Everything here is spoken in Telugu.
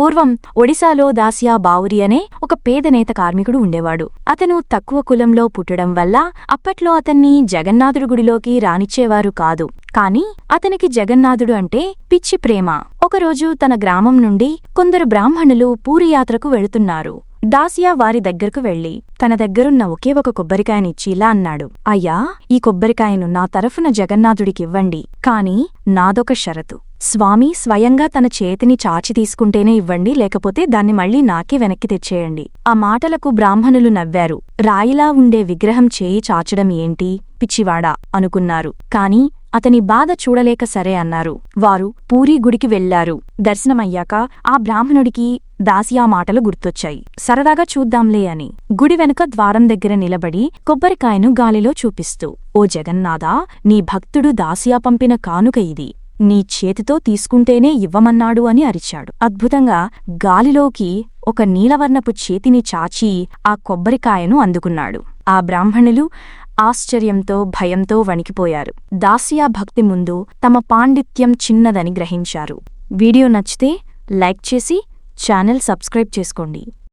పూర్వం ఒడిశాలో దాసియా బావురి అనే ఒక పేద నేత కార్మికుడు ఉండేవాడు. అతను తక్కువ కులంలో పుట్టడం వల్ల అప్పట్లో అతన్ని జగన్నాథుడు గుడిలోకి రానిచ్చేవారు కాదు. కాని అతనికి జగన్నాథుడు అంటే పిచ్చి ప్రేమ. ఒకరోజు తన గ్రామం నుండి కొందరు బ్రాహ్మణులు పూరియాత్రకు వెళుతున్నారు. దాసియా వారి దగ్గరకు వెళ్ళి తన దగ్గరున్న ఒకే ఒక కొబ్బరికాయనిచ్చి ఇలా అన్నాడు. అయ్యా ఈ కొబ్బరికాయను నా తరఫున జగన్నాథుడికివ్వండి కాని నాదొక షరతు. స్వామి స్వయంగా తన చేతిని చాచి తీసుకుంటేనే ఇవ్వండి లేకపోతే దాన్ని మళ్ళీ నాకే వెనక్కి తెచ్చేయండి. ఆ మాటలకు బ్రాహ్మణులు నవ్వారు. రాయిలా ఉండే విగ్రహం చేయి చాచడం ఏంటి? పిచ్చివాడా అనుకున్నారు. కాని అతని బాధ చూడలేక సరే అన్నారు. వారు పూరీ గుడికి వెళ్ళారు దర్శనమయ్యాక ఆ బ్రాహ్మణుడికి దాసియా మాటలు గుర్తొచ్చాయి. సరదాగా చూద్దాంలే అని గుడి వెనుక ద్వారం దగ్గర నిలబడి కొబ్బరికాయను గాలిలో చూపిస్తూ ఓ జగన్నాథా నీ భక్తుడు దాసియా పంపిన కానుక ఇది. నీ చేతితో తీసుకుంటేనే ఇవ్వమన్నాడు అని అరిచాడు. అద్భుతంగా గాలిలోకి ఒక నీలవర్ణపు చేతిని చాచి ఆ కొబ్బరికాయను అందుకున్నాడు. ఆ బ్రాహ్మణులు ఆశ్చర్యంతో భయంతో వణికిపోయారు. దాసియా భక్తి ముందు తమ పాండిత్యం చిన్నదని గ్రహించారు. వీడియో నచ్చితే లైక్ చేసి ఛానల్ సబ్స్క్రైబ్ చేసుకోండి.